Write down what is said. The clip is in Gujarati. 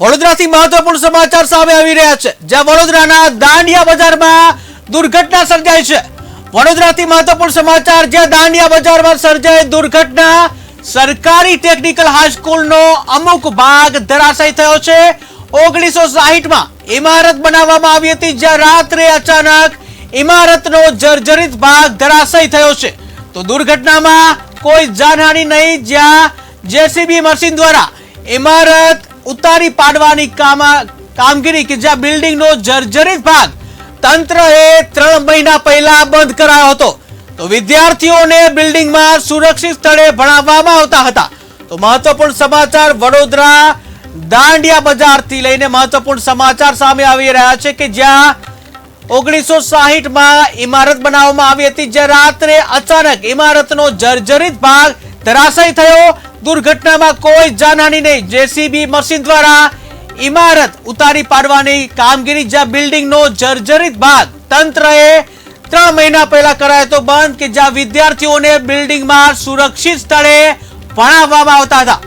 વડોદરાથી મહત્વપૂર્ણ સમાચાર સામે આવી રહ્યા છે, જ્યાં વડોદરાના દાંડિયા બજારમાં દુર્ઘટના સર્જાઈ છે. વડોદરાથી મહત્વપૂર્ણ સમાચાર, જ્યાં દાંડિયા બજારમાં સર્જાઈ દુર્ઘટના, સરકારી ટેકનિકલ હાઈસ્કૂલનો અમુક ભાગ ધરાશયી થયો છે. ઓગણીસો સાહીઠમાં ઇમારત બનાવવામાં આવી હતી, જ્યાં રાત્રે અચાનક ઇમારતનો જર્જરિત ભાગ ધરાશયી થયો છે. તો દુર્ઘટનામાં કોઈ જાનહાની નહીં, જ્યાં જેસીબી મશીન દ્વારા ઇમારત ઉતારી પાડવાની કામા, કામગીરી કે જ્યાં બિલ્ડિંગનો જર્જરિત ભાગ તંત્રએ ત્રણ મહિના પહેલા બંધ કરાયો હતો. તો વિદ્યાર્થીઓને બિલ્ડિંગમાં સુરક્ષિત સ્થળે ભણાવવામાં આવતા હતા. તો મહત્વપૂર્ણ સમાચાર વડોદરા દાંડિયા બજારથી લઈને મહત્વપૂર્ણ સમાચાર સામે આવી રહ્યા છે કે જ્યાં ઓગણીસો સાહીઠમાં ઇમારત બનાવવામાં આવી હતી. જે રાત્રે અચાનક ઇમારતનો જર્જરિત ભાગ ધરાશય થયો. દુર્ઘટનામાં કોઈ જાનહાની નહીં. જેસીબી મશીન દ્વારા ઇમારત ઉતારી પાડવાની કામગીરી, જ્યાં બિલ્ડિંગનો જર્જરિત ભાગ તંત્રએ ત્રણ મહિના પહેલા કરાયો હતો બંધ, કે જ્યાં વિદ્યાર્થીઓને બિલ્ડિંગમાં સુરક્ષિત સ્થળે ભણાવવામાં આવતા હતા.